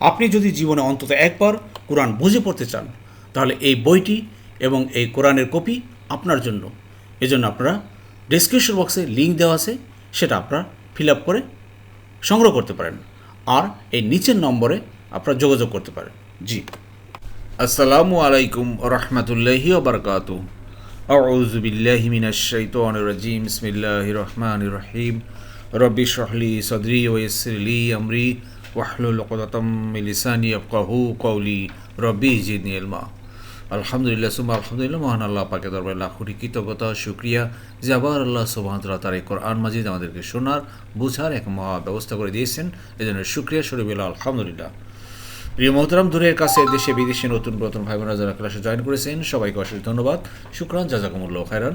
আপনি যদি জীবনে অন্তত একবার কোরআন বুঝে পড়তে চান, তাহলে এই বইটি এবং এই কোরআনের কপি আপনার জন্য। এজন্য আপনারা ডিসক্রিপশন বক্সে লিঙ্ক দেওয়া আছে, সেটা আপনারা ফিল আপ করে সংগ্রহ করতে পারেন। আর এই নিচের নম্বরে আপনারা যোগাযোগ করতে পারেন। জি। আসসালামু আলাইকুম রহমতুল্লাহি ওবরকাত আউযু বিল্লাহি মিনাশ শাইতানির রাজিম। বিসমিল্লাহির রহমানির রহিম। রব্বি শহলি সদরি ওয়াইসিরলি আমরি। ওয়াহলুল উকদাতাম ইয়াফকাহু কওলি রব্বি জিদনি ইলমা আলহামদুলিল্লাহ সুমা আলহামদুলিল্লাহ, মহান আল্লাহ পাকে দরবার লাখুরি কৃতজ্ঞতা সুক্রিয়া যে আবার আল্লাহ সুবাহতলা তার কোরআন মাজিদ আমাদেরকে শোনার, বুঝার এক মহা ব্যবস্থা করে দিয়েছেন। এজন্য সুক্রিয়া শরীফ আলহামদুলিল্লাহ। প্রিয় মোহতারাম, দূরের কাছে দেশে বিদেশে নতুন নতুন ভাই বোনেরা যারা ক্লাসে জয়েন করেছেন, সবাইকে অশেষ ধন্যবাদ। শুক্রান, জাজাকুমুল্লাহ, খায়রান।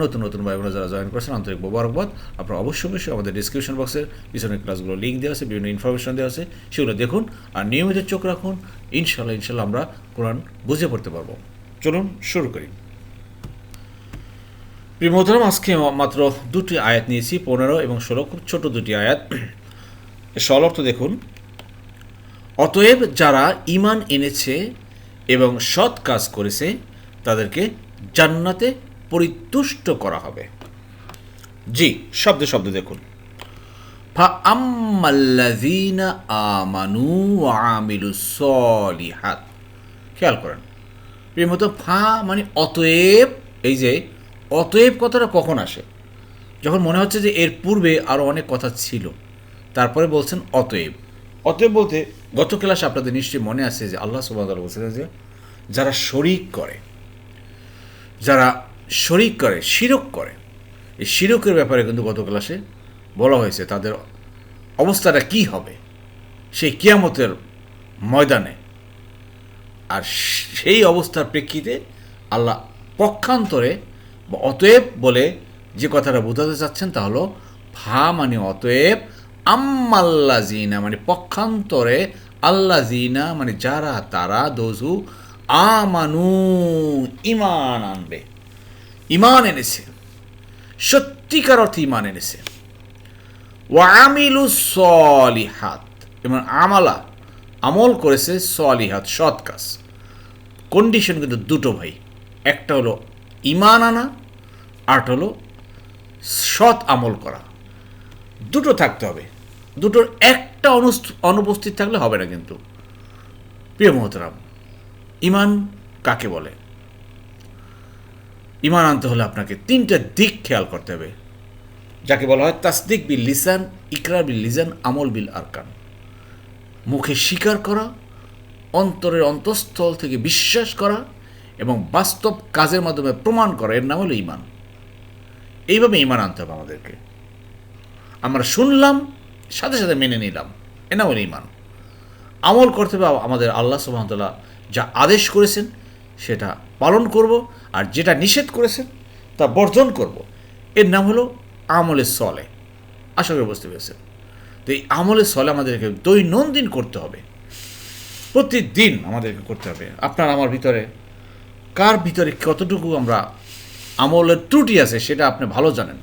নতুন নতুন ভাই বোনেরা যারা জয়েন করেছেন, আন্তরিক মোবারকবাদ। আপনারা অবশ্যই অবশ্যই আমাদের ডিসক্রিপশন বক্সের পিছনের ক্লাসগুলো লিঙ্ক দেওয়া আছে, বিভিন্ন ইনফরমেশন দেওয়া আছে, সেগুলো দেখুন আর নিয়মিত চোখ রাখুন। ইনশাল্লাহ ইনশাল্লাহ আমরা কোরআন বুঝে পড়তে পারব। চলুন শুরু করি। প্রিয় মোহতারাম, আজকে মাত্র দুটি আয়াত নিয়েছি, পনেরো এবং ষোলো, খুব ছোট দুটি আয়াত। সল অর্থ দেখুন অতএব যারা ইমান এনেছে এবং সৎ কাজ করেছে, তাদেরকে জান্নাতে পরিতুষ্ট করা হবে। জি, শব্দ শব্দ দেখুন। আমানু খেয়াল করেন। মতো ফা মানে অতএব, এই যে অতএব কথাটা কখন আসে? যখন মনে হচ্ছে যে এর পূর্বে আরও অনেক কথা ছিল, তারপরে বলছেন অতএব। অতএব বলতে গত ক্লাসে আপনাদের নিশ্চয়ই মনে আছে যে আল্লাহ সুবাহ বলছিলেন যে, যারা শরিক করে, যারা শরিক করে, শিরক করে, এই শিরকের ব্যাপারে কিন্তু গত ক্লাসে বলা হয়েছে তাদের অবস্থাটা কি হবে? সেই কিয়ামতের ময়দানে। আর সেই অবস্থার প্রেক্ষিতে আল্লাহ পক্ষান্তরে বা অতএব বলে যে কথাটা বোঝাতে চাচ্ছেন তা হলো ভা মানে অতএব আম্মাল্লা জিনা মানে পক্ষান্তরে আল্লা জিনা মানে যারা তারা দোজু আমানু ইমান আনবে। ইমান এনেছে। সত্যিকার অর্থে ইমান এনেছে। ওয়ামিলু সলিহাত, এবং আমালা, আমল করেছে সলিহাত, সৎ কাজ। কন্ডিশন কিন্তু দুটো ভাই। একটা হলো ইমান আনা আরটা হলো সৎ আমল করা। দুটো থাকতে হবে। দুটোর একটা অনুপস্থিত থাকলে হবে না কিন্তু। প্রিয় মহতরাম ইমান কাকে বলে? ইমান আনতে হলে আপনাকে তিনটা দিক খেয়াল করতে হবে। যাকে বলা হয় তাসদিক বিল লিসান, ইকরার বিল লিসান আমল বিল আরকান। মুখে স্বীকার করা, অন্তরের অন্তঃস্থল থেকে বিশ্বাস করা এবং বাস্তব কাজের মাধ্যমে প্রমাণ করা, এর নাম হলো ইমান। এইভাবে ইমান আনতে হবে আমাদেরকে। আমরা শুনলাম সাথে সাথে মেনে নিলাম। এ নাম হলো ইমান আমল করতে হবে আমাদের আল্লাহ সুবাহতাল্লাহ যা আদেশ করেছেন, সেটা পালন করব আর যেটা নিষেধ করেছেন, তা বর্জন করব। এর নাম হলো আমলের সলে। আশা করি বুঝতে পেরেছেন। তো এই আমলের সলে আমাদেরকে দৈনন্দিন করতে হবে। প্রতিদিন আমাদেরকে করতে হবে। আপনার আমার ভিতরে, কার ভিতরে কতটুকু আমরা আমলের ত্রুটি আছে, সেটা আপনি ভালো জানেন।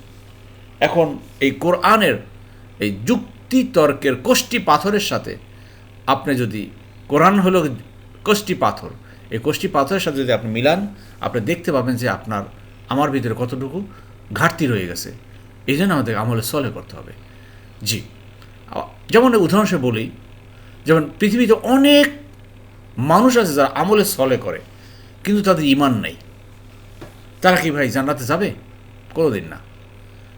এখন এই কোরআনের এই যুক্তি তর্কের কোষ্টি পাথরের সাথে আপনি যদি কোরআন হলো কোষ্টি পাথর, এই কোষ্টি পাথরের সাথে যদি আপনি মিলান, আপনি দেখতে পাবেন যে আপনার, আমার ভিতরে কতটুকু ঘাটতি রয়ে গেছে। এই জন্য আমাদের আমলে সলে করতে হবে। জি। যেমন উদাহরণস্বরূপ বলি, যেমন পৃথিবীতে অনেক মানুষ আছে যারা আমলে সলে করে, কিন্তু তাদের ইমান নেই। তারা কি ভাই জান্নাতে যাবে? কোনোদিন না।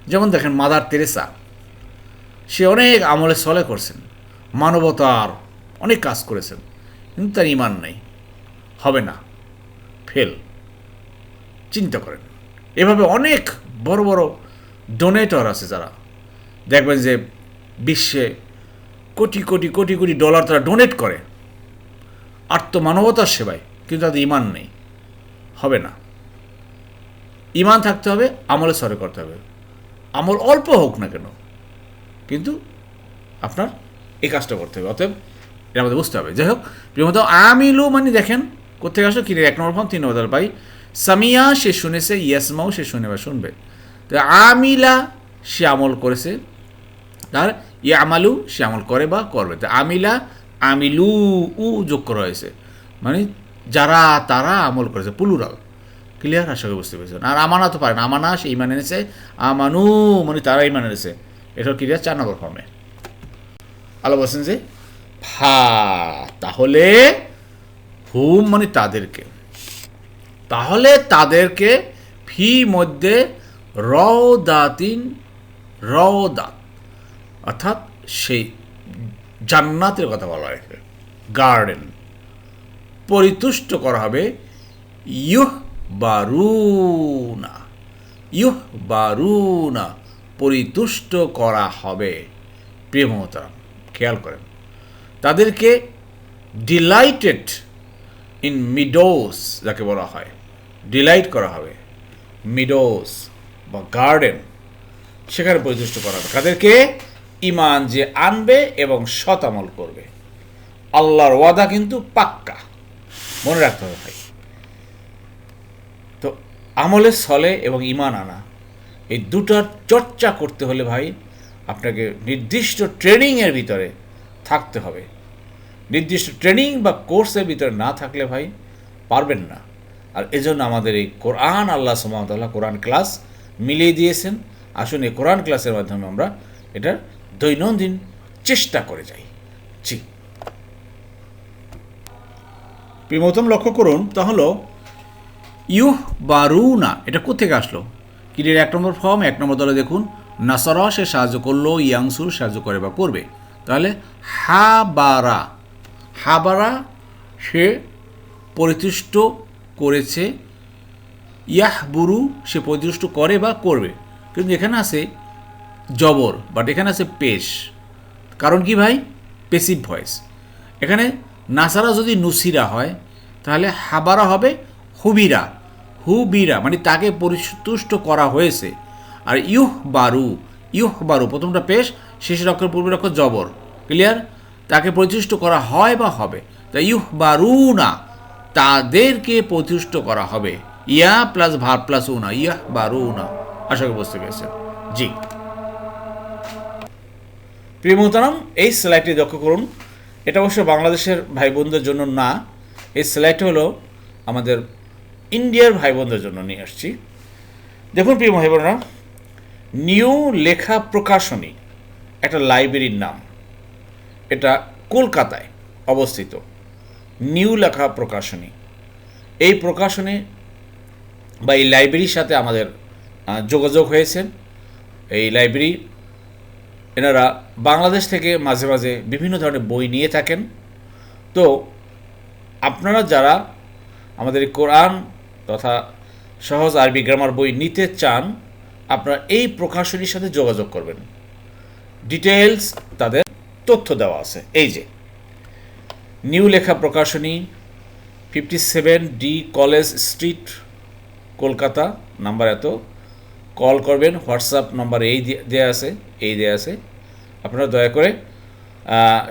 যেমন দেখেন মাদার তেরেসা সে অনেক আমলে সলে করছেন, মানবতার অনেক কাজ করেছেন, কিন্তু তার ইমান নেই, হবে না, ফেল। চিন্তা করেন, এভাবে অনেক বড় বড় ডোনেটর আছে যারা। দেখবেন যে বিশ্বে কোটি কোটি কোটি কোটি ডলার তারা ডোনেট করে, আত্মমানবতার সেবায়, কিন্তু তাদের ইমান নেই, হবে না। ইমান থাকতে হবে, আমলে সরে করতে হবে। আমল অল্প হোক না কেন কিন্তু আপনার এই কাজটা করতে হবে। অতএব এর আমাদের বুঝতে হবে। যাই হোক প্রিয়মত আমিলু মানে দেখেন কোথেকে আসো কিনে এক নম্বর ফর্ম তিন নম্বর পাই সামিয়া, সে শুনেছে ইয়াসমাও সে শুনে বা শুনবে। তো আমিলা, সে আমল করেছে। তার ইয়া আমালু সে আমল করে বা করবে। তো আমিলা, আমিলু, উ যোগ করা হয়েছে। মানে যারা, তারা আমল করেছে পুলুরাল ক্লিয়ার আশা করি বুঝতে পেরেছেন। আর আমানা তো পারেন আমানা সে ইমান এনেছে। আমানু মানে তারা ইমান এনেছে। এটা ক্রিয়া চার নম্বর ফর্মে আলো বলছেন যে ফা তাহলে হুম মানে তাদেরকে। তাহলে তাদেরকে ফি মধ্যে রদাতিন রদাত অর্থাৎ সেই জান্নাতের কথা বলা হয়েছে গার্ডেন পরিতুষ্ট করা হবে ইউহ বারুনা ইউহ বারুনা পরিতুষ্ট করা হবে। প্রিয় খেয়াল করেন। তাদেরকে ডিলাইটেড ইন মিডোস যাকে বলা হয় ডিলাইট করা হবে। মিডোস বা গার্ডেন সেখানে পরিতুষ্ট করা হবে। তাদেরকে ইমান যে আনবে এবং আমল করবে। আল্লাহর ওয়াদা কিন্তু পাক্কা। মনে রাখতে হবে ভাই। তো আমলের সলে এবং ইমান আনা এই দুটার চর্চা করতে হলে ভাই আপনাকে নির্দিষ্ট ট্রেনিংয়ের ভিতরে থাকতে হবে। নির্দিষ্ট ট্রেনিং বা কোর্সের ভিতরে না থাকলে ভাই পারবেন না। আর এজন্য আমাদের এই কোরআন আল্লাহ সুমতল্লাহ কোরআন ক্লাস মিলিয়ে দিয়েছেন। আসুন এই কোরআন ক্লাসের মাধ্যমে আমরা এটার দৈনন্দিন চেষ্টা করে যাই। জি। প্রিমতম লক্ষ্য করুন, তা হলো ইউহ বারুনা এটা কোথেকে আসলো? কিরের এক নম্বর ফর্ম, এক নম্বর দলে দেখুন, নাসারা সে সাহায্য করল ইয়াংসুর সাহায্য করে বা করবে। তাহলে হাবারা হাবারা সে পরিতুষ্ট করেছে, ইয়াহবুরু সে পরিতুষ্ট করে বা করবে। কিন্তু এখানে আছে জবর বাট এখানে আছে পেশ। কারণ কি ভাই? Passive voice. এখানে নাসারা যদি নুসিরা হয়, তাহলে হাবারা হবে হুবিরা। হুবিরা মানে তাকে পরিতুষ্ট করা হয়েছে। আর ইউহ বারু ইউহ বারু প্রথমটা পেশ শেষের অক্ষর, পূর্বের অক্ষর জবর। ক্লিয়ার তাকে প্রতিষ্ঠ করা হয় বা হবে? তা ইউহ বারু না তাদেরকে প্রতিষ্ঠ করা হবে। ইয়া প্লাস ভার প্লাস উনা ইয়াহ বারু না আশা করি বুঝতে পেরেছেন। জি। প্রিয় মোহতারাম, এই স্লাইডটি লক্ষ্য করুন। এটা অবশ্য বাংলাদেশের ভাই বোনদের জন্য না। এই স্লাইডটা হলো আমাদের ইন্ডিয়ার ভাই বোনদের জন্য নিয়ে আসছি। দেখুন প্রিয় ভাই বোনেরা নিউ লেখা প্রকাশনী, একটা লাইব্রেরির নাম। এটা কলকাতায় অবস্থিত। নিউ লেখা প্রকাশনী। এই প্রকাশনী বা এই লাইব্রেরির সাথে আমাদের যোগাযোগ হয়েছে। এই লাইব্রেরি, এনারা বাংলাদেশ থেকে মাঝে মাঝে বিভিন্ন ধরনের বই নিয়ে থাকেন। তো আপনারা যারা আমাদের কোরআন তথা সহজ আরবি গ্রামার বই নিতে চান, আপনারা এই প্রকাশনীর সাথে যোগাযোগ করবেন। ডিটেলস তাদের তথ্য দেওয়া আছে। এই যে, new Lekha Prakashani fifty seven D college street Kolkata, number এত। কল করবেন, হোয়াটসঅ্যাপ নাম্বার এই দেয়া আছে, এই দেওয়া আছে। আপনারা দয়া করে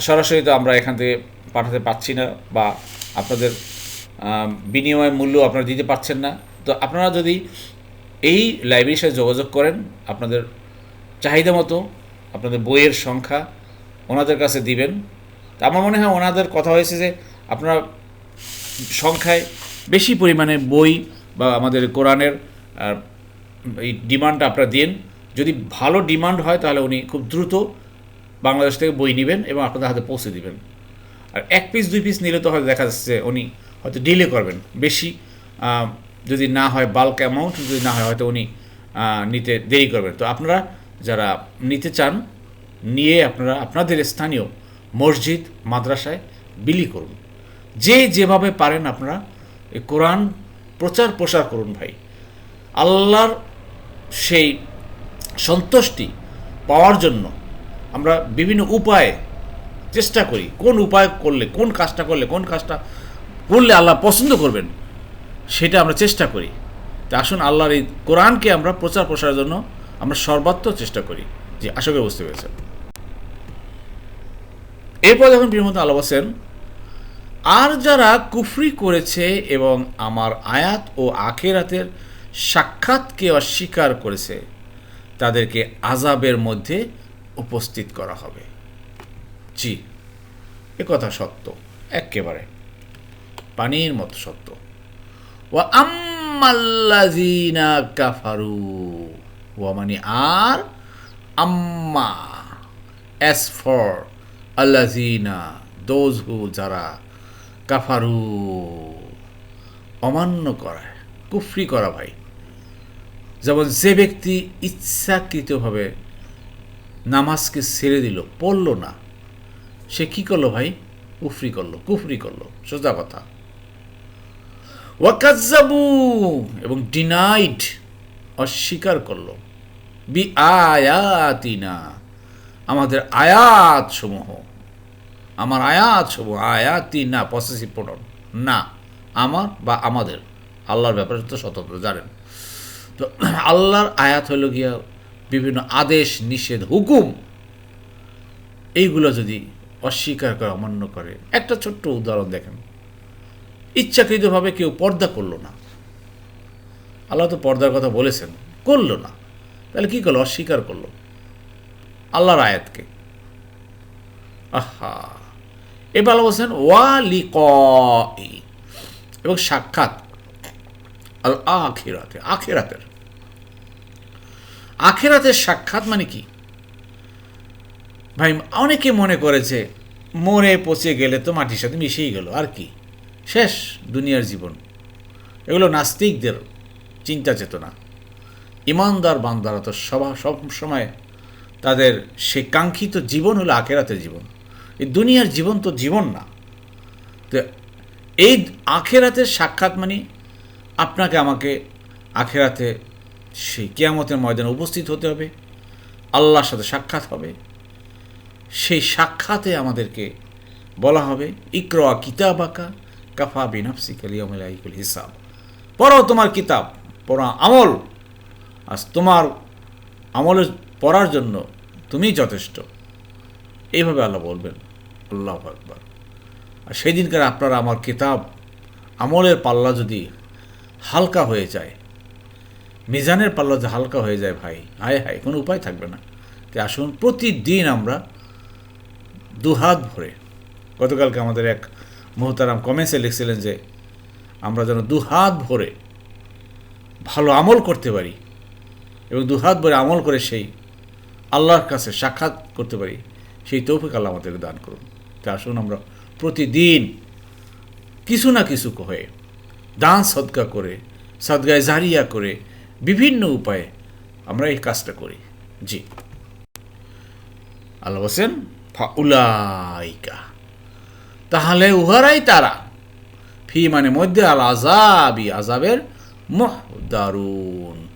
সরাসরি তো আমরা এখান থেকে পাঠাতে পারছি না বা আপনাদের বিনিময় মূল্য আপনারা দিতে পারছেন না। তো আপনারা যদি এই লাইব্রেরির সাথে যোগাযোগ করেন, আপনাদের চাহিদা মতো, আপনাদের বইয়ের সংখ্যা ওনাদের কাছে দিবেন। তা আমার মনে হয় ওনাদের কথা হয়েছে যে, আপনারা সংখ্যায় বেশি পরিমাণে বই বা আমাদের কোরআনের এই ডিমান্ডটা আপনারা দিন যদি ভালো ডিমান্ড হয়, তাহলে উনি খুব দ্রুত বাংলাদেশ থেকে বই নেবেন এবং আপনাদের হাতে পৌঁছে দিবেন। আর এক পিস দুই পিস নিলে তো হয়তো দেখা যাচ্ছে উনি হয়তো ডিলে করবেন। বেশি যদি না হয় বাল্ক অ্যামাউন্ট যদি না হয় হয়তো উনি নিতে দেরি করবেন। তো আপনারা যারা নিতে চান, নিয়ে আপনারা আপনাদের স্থানীয় মসজিদ, মাদ্রাসায় বিলি করুন। যে যেভাবে পারেন আপনারা কোরআন প্রচার প্রসার করুন ভাই। আল্লাহর সেই সন্তুষ্টি পাওয়ার জন্য আমরা বিভিন্ন উপায়ে চেষ্টা করি। কোন উপায় করলে, কোন কাজটা করলে, কোন কাজটা করলে আল্লাহ পছন্দ করবেন, সেটা আমরা চেষ্টা করি। তা আসুন, আল্লাহর এই কোরআনকে আমরা প্রচার প্রসারের জন্য আমরা সর্বাত্মক চেষ্টা করি, যে আশা করি বুঝতে পেরেছেন। এরপর যখন প্রিয়মত আল্লাহ বলছেন, আর যারা কুফরি করেছে এবং আমার আয়াত ও আখেরাতের সাক্ষাৎকে অস্বীকার করেছে, তাদেরকে আজাবের মধ্যে উপস্থিত করা হবে। জি, এ কথা সত্য, একেবারে। পানির মতো সত্য ও আম্মাল্লাজিনা কাফারু ও মানে আর আম্মা অ্যাজ ফর আল্লাজিনা দোজ হু যারা কাফারু। অমান্য করা কুফরি করা ভাই। যেমন যে ব্যক্তি ইচ্ছাকৃতভাবে নামাজকে ছেড়ে দিল, পড়ল না, সে কি করল ভাই? উফরি করল, কুফরি করল, সোজা কথা। ওয়াকাজ্জাবু, এবং ডিনাইড অস্বীকার করল। বি আয়াতিনা আমাদের আয়াত সমূহ আমার আয়াত সমূহ আয়াতি না পসেসিভ প্রোনাউন না, আমার বা আমাদের। আল্লাহর ব্যাপারে তো স্বতন্ত্র, জানেন। তো আল্লাহর আয়াত হলো গিয়া বিভিন্ন আদেশ, নিষেধ, হুকুম। এইগুলো যদি অস্বীকার করে, অমান্য করে। একটা ছোট্ট উদাহরণ দেখেন। ইচ্ছাকৃতভাবে কেউ পর্দা করল না। আল্লাহ তো পর্দার কথা বলেছেন, করল না। তাহলে কি করল? অস্বীকার করল। আল্লাহর আয়াতকে। আহা। এবার বলছেন ওয়ালি ক এবং সাক্ষাৎ আল আখিরাতে আখেরাতের। আখেরাতের সাক্ষাৎ মানে কি? ভাই, অনেকে মনে করেছে মরে পচে গেলে তো মাটির সাথে মিশেই গেল, আর কি? শেষ দুনিয়ার জীবন। এগুলো নাস্তিকদের চিন্তা চেতনা। ইমানদার বান্দারা তো সবা, সব সময় তাদের সে কাঙ্ক্ষিত জীবন হলো আখেরাতের জীবন। এই দুনিয়ার জীবন তো জীবন না। তো এই আখেরাতের সাক্ষাৎ মানে আপনাকে আমাকে আখেরাতে সেই কেয়ামতের ময়দানে উপস্থিত হতে হবে। আল্লাহর সাথে সাক্ষাৎ হবে। সেই সাক্ষাতে আমাদেরকে বলা হবে, ইকরা কিতাব আঁকা কাফা হিসাব। পড়ো তোমার কিতাব, পড়া আমল। আজ তোমার আমলের পড়ার জন্য তুমি যথেষ্ট। এইভাবে আল্লাহ বলবেন, আল্লাহ আকবর। আর সেই দিনকার আপনারা আমার কিতাব, আমলের পাল্লা যদি হালকা হয়ে যায়, মিজানের পাল্লা যে হালকা হয়ে যায় ভাই, হায় হায়, কোনো উপায় থাকবে না। তাই আসুন, প্রতিদিন আমরা দুহাত ভরে, গতকালকে আমাদের এক মোহতারাম, কমেন্টসে লিখছিলেন যে, আমরা যেন দুহাত ভরে ভালো আমল করতে পারি এবং দুহাত ভরে আমল করে সেই আল্লাহর কাছে সাক্ষাৎ করতে পারি, সেই তৌফিক আল্লাহ আমাদেরকে দান করুন। তাই আসুন আমরা প্রতিদিন কিছু না কিছু হয়ে দান সদকা করে সদগায় জারিয়া করে বিভিন্ন উপায়ে আমরা এই কাজটা করি। জি। আল্লাহ বলছেন উলাইকা তাহলে উহারাই তারা। ফি মানে মধ্যে আল আজাবি আজাবের মহ দারুণ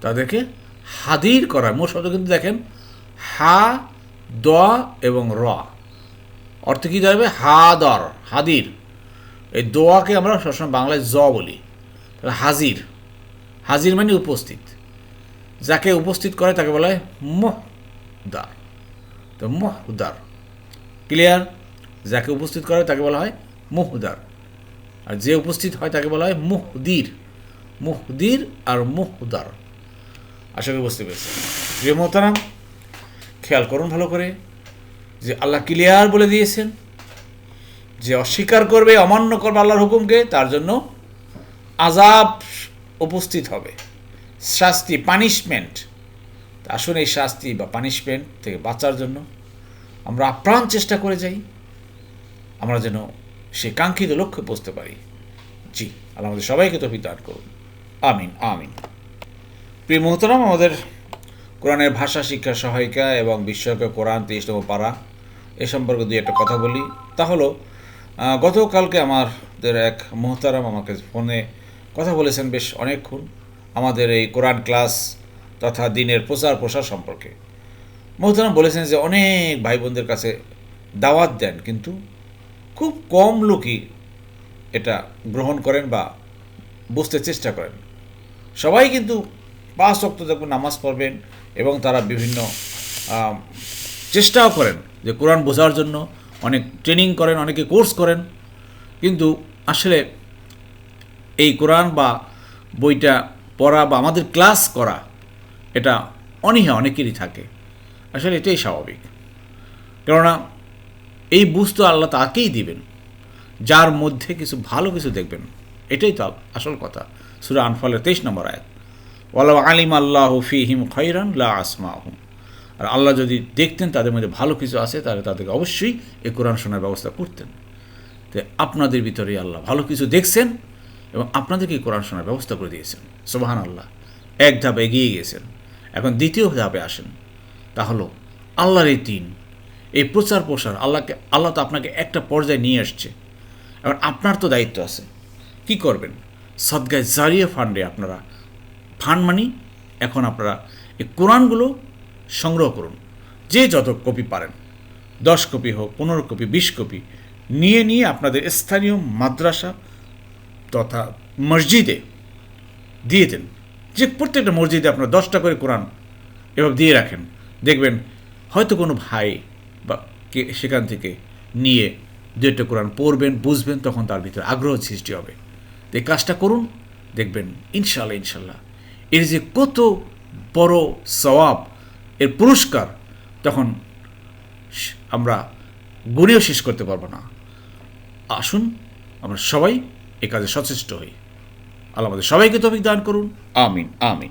তাদেরকে হাদির করা মোট শব্দ কিন্তু দেখেন, হা, দ এবং র। অর্থ কী দাঁড়াবে হাদর, হাদির। এই দোয়াকে আমরা সবসময় বাংলায় জ বলি। তাহলে হাজির। হাজির মানে উপস্থিত। যাকে উপস্থিত করে তাকে বলা হয় মহদার। তো মহদার। ক্লিয়ার? যাকে উপস্থিত করে তাকে বলা হয় মুহদার। আর যে উপস্থিত হয় তাকে বলা হয় মুহদির। মুহদির আর মুহদার। আশা করি বুঝতে পেরেছি প্রিয় মোহতারাম, খেয়াল করুন ভালো করে যে আল্লাহ ক্লিয়ার বলে দিয়েছেন যে অস্বীকার করবে, অমান্য করবে আল্লাহর হুকুমকে, তার জন্য আজাব উপস্থিত হবে। শাস্তি পানিশমেন্ট আসুন এই শাস্তি বা পানিশমেন্ট থেকে বাঁচার জন্য আমরা আপ্রাণ চেষ্টা করে যাই। আমরা যেন সে কাঙ্ক্ষিত লক্ষ্যে পৌঁছতে পারি। জি, আল্লাহ আমাদের সবাইকে তো দান করুন। আমিন আমিন। প্রিয় মোহতরাম, আমাদের কোরআনের ভাষা, শিক্ষা, সহায়িকা এবং বিশ্বকে কোরআন তেইশতম পাড়া এ সম্পর্কে দুই একটা কথা বলি। তা হলো গতকালকে আমাদের এক মোহতারাম আমাকে ফোনে কথা বলেছেন বেশ অনেকক্ষণ, আমাদের এই কোরআন ক্লাস তথা দিনের প্রচার প্রসার সম্পর্কে। মোহতারাম বলেছেন যে, অনেক ভাই বোনদের কাছে দাওয়াত দেন, কিন্তু খুব কম লোকই এটা গ্রহণ করেন বা বুঝতে চেষ্টা করেন। সবাই কিন্তু পাঁচ অক্ত যখন নামাজ পড়বেন এবং তারা বিভিন্ন চেষ্টাও করেন যে কোরআন বোঝার জন্য, অনেক ট্রেনিং করেন, অনেকে কোর্স করেন। কিন্তু আসলে এই কোরআন বা বইটা পড়া বা আমাদের ক্লাস করা, এটা অনীহা অনেকেরই থাকে। আসলে এটাই স্বাভাবিক। কেননা এই বুঝ তো আল্লাহ তাকেই দিবেন। যার মধ্যে কিছু ভালো কিছু দেখবেন। এটাই তো আসল কথা। সুরা আনফালের তেইশ নম্বর আয়াত। ওয়ালা আলিম আল্লাহ ফিহিম খৈরান লা আসমাহুম। আর আল্লাহ যদি দেখতেন তাদের মধ্যে ভালো কিছু আছে, তাহলে তাদেরকে অবশ্যই এই কোরআন শোনার ব্যবস্থা করতেন। তো আপনাদের ভিতরে আল্লাহ ভালো কিছু দেখছেন এবং আপনাদেরকে কোরআন শোনার ব্যবস্থা করে দিয়েছেন। সোবাহান আল্লাহ এক ধাপ এগিয়ে গেছেন। এখন দ্বিতীয় ধাপে আসেন। তা হলো, আল্লাহর এই দিন এই প্রচার প্রসার আল্লাহকে, আল্লাহ তো আপনাকে একটা পর্যায়ে নিয়ে আসছে। এবার আপনার তো দায়িত্ব আছে। কি করবেন? সদগায় জারিয়া ফান্ডে আপনারা। ফান্ড মানি, এখন আপনারা এই কোরআনগুলো সংগ্রহ করুন। যে যত কপি পারেন, দশ কপি হোক, পনেরো কপি, বিশ কপি, নিয়ে নিয়ে আপনাদের স্থানীয় মাদ্রাসা তথা মসজিদে দিয়ে দেন। যে প্রত্যেকটা মসজিদে আপনারা দশটা করে কোরআন এভাবে দিয়ে রাখেন। দেখবেন হয়তো কোনো ভাই বা সেখান থেকে নিয়ে দু কোরআন পড়বেন, বুঝবেন, তখন তার ভিতরে আগ্রহ সৃষ্টি হবে। তো এই কাজটা করুন, দেখবেন ইনশাল্লাহ ইনশাল্লাহ এর যে কত বড় সওয়াব, এর পুরস্কার, তখন আমরা গুণেও শেষ করতে পারব না। আসুন, আমরা সবাই এ কাজে সচেষ্ট হই। আল্লাহ আমাদের সবাইকে তফিক দান করুন। আমিন আমিন।